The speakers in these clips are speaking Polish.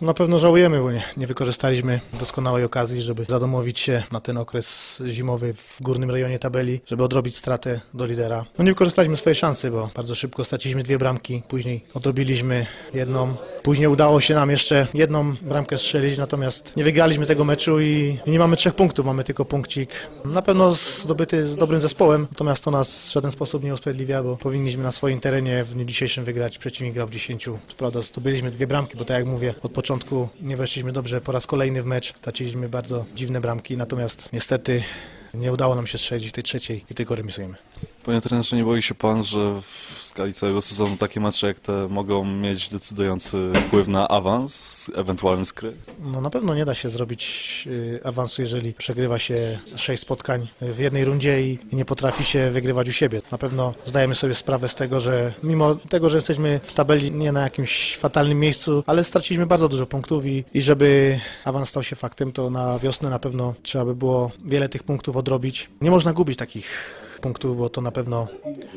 Na pewno żałujemy, bo nie, nie wykorzystaliśmy doskonałej okazji, żeby zadomowić się na ten okres zimowy w górnym rejonie tabeli, żeby odrobić stratę do lidera. No nie wykorzystaliśmy swojej szansy, bo bardzo szybko straciliśmy dwie bramki, później odrobiliśmy jedną. Później udało się nam jeszcze jedną bramkę strzelić, natomiast nie wygraliśmy tego meczu i, nie mamy trzech punktów, mamy tylko punkcik. Na pewno zdobyty z dobrym zespołem, natomiast to nas w żaden sposób nie usprawiedliwia, bo powinniśmy na swoim terenie w dniu dzisiejszym wygrać. Przeciwnik grał w 10. Co prawda zdobyliśmy dwie bramki, bo tak jak mówię, od początku nie weszliśmy dobrze po raz kolejny w mecz. Straciliśmy bardzo dziwne bramki, natomiast niestety nie udało nam się strzelić tej trzeciej i tylko remisujemy. Panie trenerze, nie boi się pan, że w skali całego sezonu takie mecze jak te mogą mieć decydujący wpływ na awans, ewentualny skry? No na pewno nie da się zrobić y, awansu, jeżeli przegrywa się sześć spotkań w jednej rundzie i nie potrafi się wygrywać u siebie. Na pewno zdajemy sobie sprawę z tego, że mimo tego, że jesteśmy w tabeli nie na jakimś fatalnym miejscu, ale straciliśmy bardzo dużo punktów i, i żeby awans stał się faktem, to na wiosnę na pewno trzeba by było wiele tych punktów odrobić. Nie można gubić takich punktów, bo to na pewno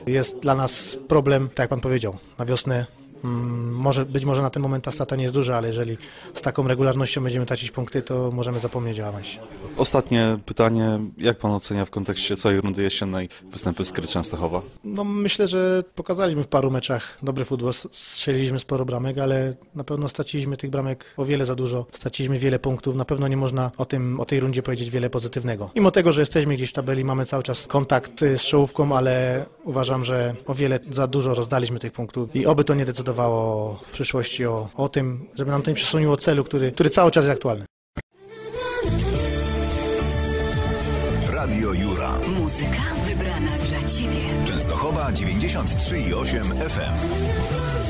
jest dla nas problem, tak jak Pan powiedział, na wiosnę może, być może na ten moment ta strata nie jest duża, ale jeżeli z taką regularnością będziemy tracić punkty, to możemy zapomnieć o awansie. Ostatnie pytanie, jak pan ocenia w kontekście całej rundy jesiennej występy Skry Częstochowa? No myślę, że pokazaliśmy w paru meczach dobry futbol, strzeliliśmy sporo bramek, ale na pewno straciliśmy tych bramek o wiele za dużo, straciliśmy wiele punktów, na pewno nie można o, tym, o tej rundzie powiedzieć wiele pozytywnego. Mimo tego, że jesteśmy gdzieś w tabeli, mamy cały czas kontakt z czołówką, ale uważam, że o wiele za dużo rozdaliśmy tych punktów i oby to nie decydowało w przyszłości o, o tym, żeby nam to nie przesuniło celu, który, który cały czas jest aktualny. Radio Jura. Muzyka wybrana dla Ciebie. Częstochowa 93,8 FM.